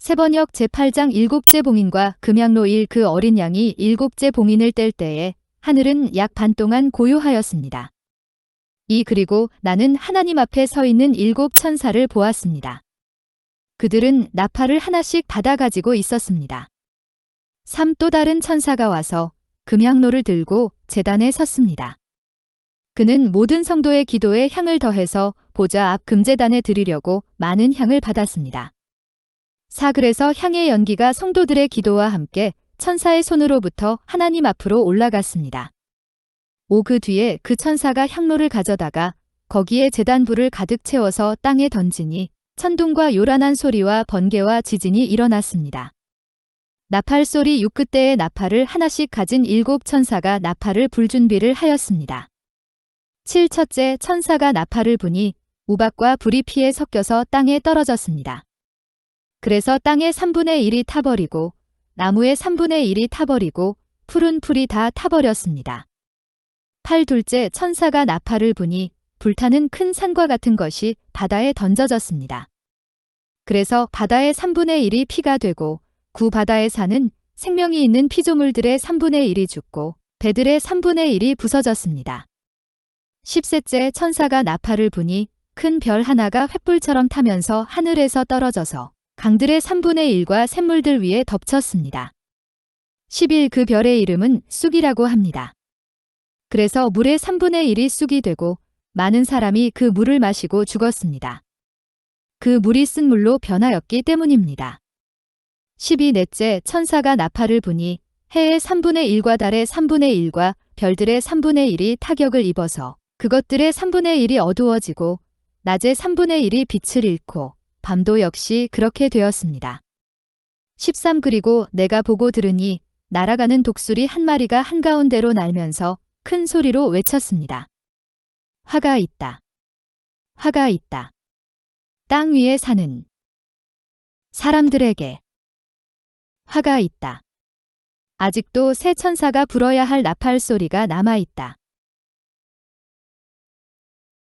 세번역 제8장 일곱째 봉인과 금양로 일그 어린 양이 일곱째 봉인을 뗄 때에 하늘은 약 반 동안 고요하였습니다. 이 그리고 나는 하나님 앞에 서 있는 일곱 천사를 보았습니다. 그들은 나팔을 하나씩 받아 가지고 있었습니다. 삼 또 다른 천사가 와서 금양로를 들고 재단에 섰습니다. 그는 모든 성도의 기도에 향을 더해서 보좌 앞 금재단에 드리려고 많은 향을 받았습니다. 사 그래서 향의 연기가 성도들의 기도와 함께 천사의 손으로부터 하나님 앞으로 올라갔습니다. 오 그 뒤에 그 천사가 향로를 가져다가 거기에 재단불을 가득 채워서 땅에 던지니 천둥과 요란한 소리와 번개와 지진이 일어났습니다. 나팔 소리 육끝대의 나팔을 하나씩 가진 일곱 천사가 나팔을 불 준비를 하였습니다. 칠첫째 천사가 나팔을 부니 우박과 불이 피에 섞여서 땅에 떨어졌습니다. 그래서 땅의 3분의 1이 타버리고 나무의 3분의 1이 타버리고 푸른 풀이 다 타버렸습니다. 팔 둘째 천사가 나팔을 부니 불타는 큰 산과 같은 것이 바다에 던져졌습니다. 그래서 바다의 3분의 1이 피가 되고 구 바다에 사는 생명이 있는 피조물들의 3분의 1이 죽고 배들의 3분의 1이 부서졌습니다. 10셋째 천사가 나팔을 부니 큰 별 하나가 횃불처럼 타면서 하늘에서 떨어져서 강들의 3분의 1과 샘물들 위에 덮쳤습니다. 11그 별의 이름은 쑥이라고 합니다. 그래서 물의 3분의 1이 쑥이 되고 많은 사람이 그 물을 마시고 죽었습니다. 그 물이 쓴 물로 변하였기 때문입니다. 12넷째 천사가 나팔을 부니 해의 3분의 1과 달의 3분의 1과 별들의 3분의 1이 타격을 입어서 그것들의 3분의 1이 어두워지고 낮의 3분의 1이 빛을 잃고 밤도 역시 그렇게 되었습니다. 13 그리고 내가 보고 들으니 날아가는 독수리 한 마리가 한가운데로 날면서 큰 소리로 외쳤습니다. 화가 있다. 화가 있다. 땅 위에 사는 사람들에게 화가 있다. 아직도 새 천사가 불어야 할 나팔 소리가 남아 있다.